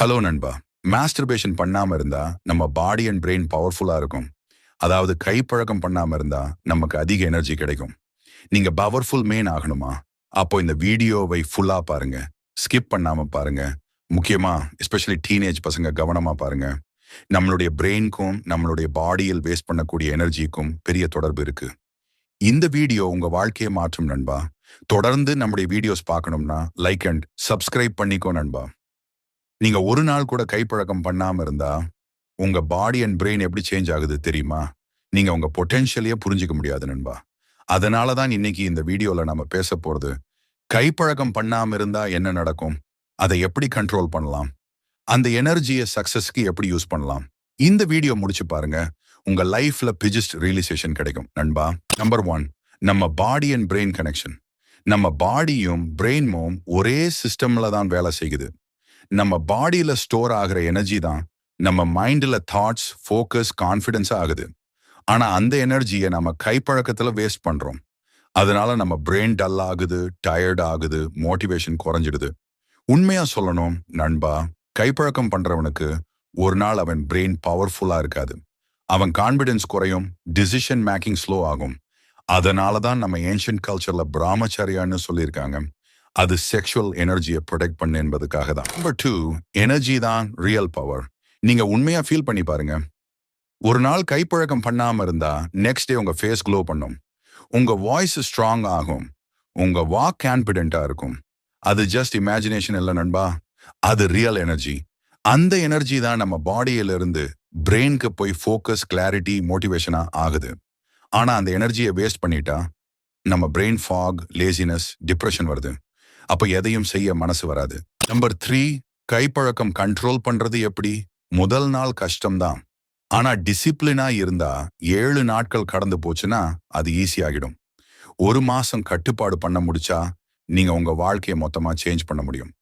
Hello நண்பா. Masturbation பண்ணாமல் இருந்தா நம்ம பாடி அண்ட் பிரெயின் பவர்ஃபுல்லாக இருக்கும். அதாவது கைப்பழக்கம் பண்ணாம இருந்தா நமக்கு அதிக எனர்ஜி கிடைக்கும். நீங்கள் பவர்ஃபுல் மெயின் ஆகணுமா? அப்போ இந்த வீடியோவை ஃபுல்லாக பாருங்க. ஸ்கிப் பண்ணாமல் பாருங்க. முக்கியமாக எஸ்பெஷலி டீனேஜ் பசங்க கவனமாக பாருங்க. நம்மளுடைய பிரெயின்க்கும் நம்மளுடைய பாடியில் வேஸ்ட் பண்ணக்கூடிய எனர்ஜிக்கும் பெரிய தொடர்பு இருக்கு. இந்த வீடியோ உங்கள் வாழ்க்கையை மாற்றும் நண்பா. தொடர்ந்து நம்முடைய வீடியோஸ் பார்க்கணும்னா லைக் அண்ட் சப்ஸ்கிரைப் பண்ணிக்கோ நண்பா. நீங்க ஒரு நாள் கூட கைப்பழக்கம் பண்ணாம இருந்தா உங்க பாடி அண்ட் பிரெயின் எப்படி சேஞ்ச் ஆகுது தெரியுமா? நீங்க உங்க பொட்டென்ஷியலையே புரிஞ்சுக்க முடியாது நண்பா. அதனால தான் இன்னைக்கு இந்த வீடியோல நம்ம பேச போறது கைப்பழக்கம் பண்ணாம இருந்தா என்ன நடக்கும்? அதை எப்படி கண்ட்ரோல் பண்ணலாம்? அந்த எனர்ஜியை சக்சஸ்க்கு எப்படி யூஸ் பண்ணலாம்? இந்த வீடியோ முடிச்சு பாருங்க. உங்க லைஃப்ல பிஜிஸ்ட் ரியலைசேஷன் கிடைக்கும். நண்பா நம்பர் ஒன் நம்ம பாடி அண்ட் பிரெயின் கனெக்ஷன் நம்ம பாடியும் பிரெயினும் ஒரே சிஸ்டம்ல தான் வேலை செய்யுது. நம்ம பாடியில ஸ்டோர் ஆகிற எனர்ஜி தான் நம்ம மைண்ட்ல தாட்ஸ் ஃபோக்கஸ் கான்ஃபிடென்ஸ் ஆகுது. ஆனா அந்த எனர்ஜியை நம்ம கைப்பழக்கத்துல வேஸ்ட் பண்றோம். அதனால நம்ம பிரெயின் டல் ஆகுது டயர்ட் ஆகுது மோட்டிவேஷன் குறைஞ்சிடுது. உண்மையா சொல்லணும் நண்பா கைப்பழக்கம் பண்றவனுக்கு ஒரு நாள் அவன் பிரெயின் பவர்ஃபுல்லா இருக்காது. அவன் கான்ஃபிடென்ஸ் குறையும் டிசிஷன் மேக்கிங் ஸ்லோ ஆகும். அதனால தான் நம்ம ஏன்ஷியன்ட் கல்ச்சர்ல பிராமச்சரியான்னு சொல்லியிருக்காங்க. அது செக்ஷுவல் எனர்ஜியை ப்ரொடெக்ட் பண்ணு என்பதுக்காக தான். நம்பர் டூ எனர்ஜி தான் ரியல் பவர் நீங்க உண்மையா ஃபீல் பண்ணி பாருங்க. ஒரு நாள் கைப்பழக்கம் பண்ணாம இருந்தா நெக்ஸ்ட் டே உங்க ஃபேஸ் க்ளோ பண்ணும். உங்க வாய்ஸ் ஸ்ட்ராங் ஆகும். உங்க வாக் கான்பிடென்ட்டா இருக்கும். அது ஜஸ்ட் இமேஜினேஷன் இல்லை நண்பா. அது ரியல் எனர்ஜி அந்த எனர்ஜி தான் நம்ம பாடியில இருந்து போய் ஃபோக்கஸ் கிளாரிட்டி மோட்டிவேஷனா ஆகுது. ஆனா அந்த எனர்ஜியை வேஸ்ட் பண்ணிட்டா நம்ம பிரெயின் ஃபாக் லேசினஸ் டிப்ரெஷன் வருது. அப்ப எதையும் செய்ய மனசு வராது. நம்பர் த்ரீ கைப்பழக்கம் கண்ட்ரோல் பண்றது எப்படி? முதல் நாள் கஷ்டம்தான். ஆனா டிசிப்ளினா இருந்தா ஏழு நாட்கள் கடந்து போச்சுன்னா அது ஈஸியாகிடும் ஒரு மாசம் கட்டுப்பாடு பண்ண முடிச்சா நீங்க உங்க வாழ்க்கையை மொத்தமா சேஞ்ச் பண்ண முடியும்.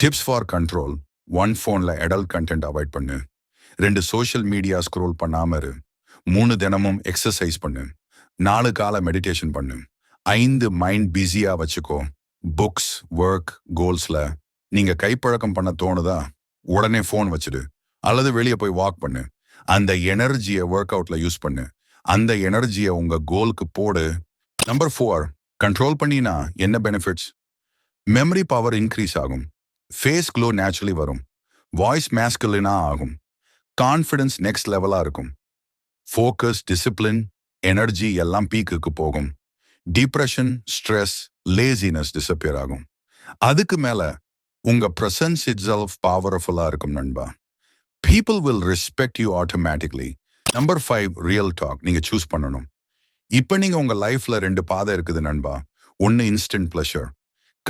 டிப்ஸ் ஃபார் கண்ட்ரோல் ஒன் ஃபோன்ல அடல்ட் கண்டென்ட் அவாய்ட் பண்ணு. ரெண்டு சோஷியல் மீடியா ஸ்க்ரோல் பண்ணாம இரு. மூணு தினமும் எக்ஸசைஸ் பண்ணு. நாலு கால மெடிடேஷன் பண்ணு. ஐந்து மைண்ட் பிஸியா வச்சுக்கோ. புக்ஸ் ஒர்க் கோல்ஸில் நீங்கள் கைப்பழக்கம் பண்ண தோணுதா? உடனே ஃபோன் வச்சுடு. அல்லது வெளியே போய் வாக் பண்ணு. அந்த எனர்ஜியை ஒர்க் அவுட்டில் யூஸ் பண்ணு. அந்த எனர்ஜியை உங்கள் கோலுக்கு போடு. நம்பர் ஃபோர் கண்ட்ரோல் பண்ணினா என்ன பெனிஃபிட்ஸ் மெமரி பவர் இன்க்ரீஸ் ஆகும். ஃபேஸ் க்ளோ நேச்சுரலி வரும். வாய்ஸ் மேஸ்குலினா ஆகும். கான்ஃபிடன்ஸ் நெக்ஸ்ட் லெவலாக இருக்கும். ஃபோக்கஸ் டிசிப்ளின் எனர்ஜி எல்லாம் பீக்குக்கு போகும். டிப்ரெஷன் ஸ்ட்ரெஸ் லேசினஸ் டிசப்பியர் ஆகும். அதுக்கு மேல உங்க ப்ரெசன்ஸ் இட் செல்ஃப் பவர்ஃபுல்லா இருக்கும் நண்பா. People will respect you automatically number five real talk நீங்க சூஸ் பண்ணணும். இப்ப நீங்க உங்க லைஃப்ல ரெண்டு பாதை இருக்குது நண்பா. ஒன்னு instant pleasure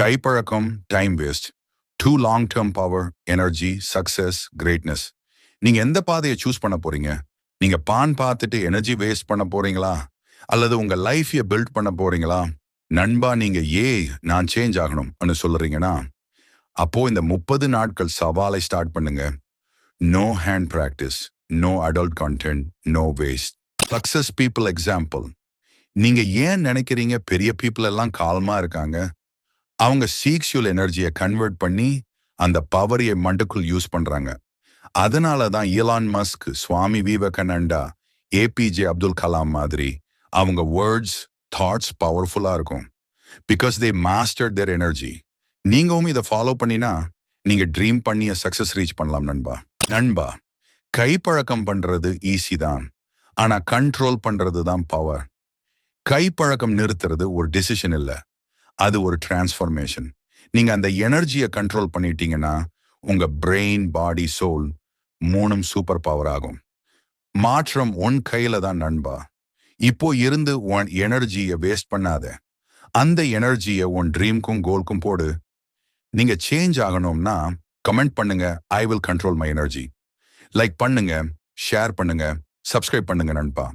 கைப்பழக்கம் time waste two long term power energy success greatness நீங்க எந்த பாதையை சூஸ் பண்ண போறீங்க? நீங்க பான் பார்த்துட்டு எனர்ஜி வேஸ்ட் பண்ண போறீங்களா? அல்லது உங்க லைஃபைய பில்ட் பண்ண போறீங்களா? நண்பா நீங்க ஏ நான் சேஞ்ச் ஆகணும்னு சொல்றீங்கன்னா அப்போ இந்த முப்பது நாட்கள் சவாலை ஸ்டார்ட் பண்ணுங்க. No hand practice no adult content no waste success people example நீங்க ஏன் நினைக்கிறீங்க பெரிய பீப்புள் எல்லாம் கால்மா இருக்காங்க? அவங்க சீக்ஷுவல் எனர்ஜியை கன்வெர்ட் பண்ணி அந்த பவரையை மண்டுக்குள் யூஸ் பண்றாங்க. அதனால தான் ஈலான் மஸ்க் சுவாமி விவேகானண்டா ஏபிஜே அப்துல் கலாம் மாதிரி அவங்க வேர்ட்ஸ் தாட்ஸ் பவர்ஃபுல்லாக இருக்கும். Because they master their energy நீங்களும் இதை ஃபாலோ பண்ணினா நீங்கள் ட்ரீம் பண்ணிய சக்ஸஸ் ரீச் பண்ணலாம் நண்பா. நண்பா கைப்பழக்கம் பண்ணுறது ஈஸி தான். ஆனால் கண்ட்ரோல் பண்ணுறது தான் பவர் கைப்பழக்கம் நிறுத்துறது ஒரு டிசிஷன் இல்லை. அது ஒரு டிரான்ஸ்ஃபர்மேஷன் நீங்கள் அந்த எனர்ஜியை கண்ட்ரோல் பண்ணிட்டீங்கன்னா உங்கள் பிரெயின் பாடி சோல் மூணும் சூப்பர் பவர் ஆகும். மாற்றம் உன் கையில் தான் நண்பா. இப்போ இருந்து உன் எனர்ஜியை வேஸ்ட் பண்ணாத. அந்த எனர்ஜியை உன் ட்ரீம்க்கும் கோல்க்கும் போடு. நீங்க சேஞ்ச் ஆகணும்னா கமெண்ட் பண்ணுங்க. I will control my energy like பண்ணுங்க ஷேர் பண்ணுங்க சப்ஸ்கிரைப் பண்ணுங்க நண்பா.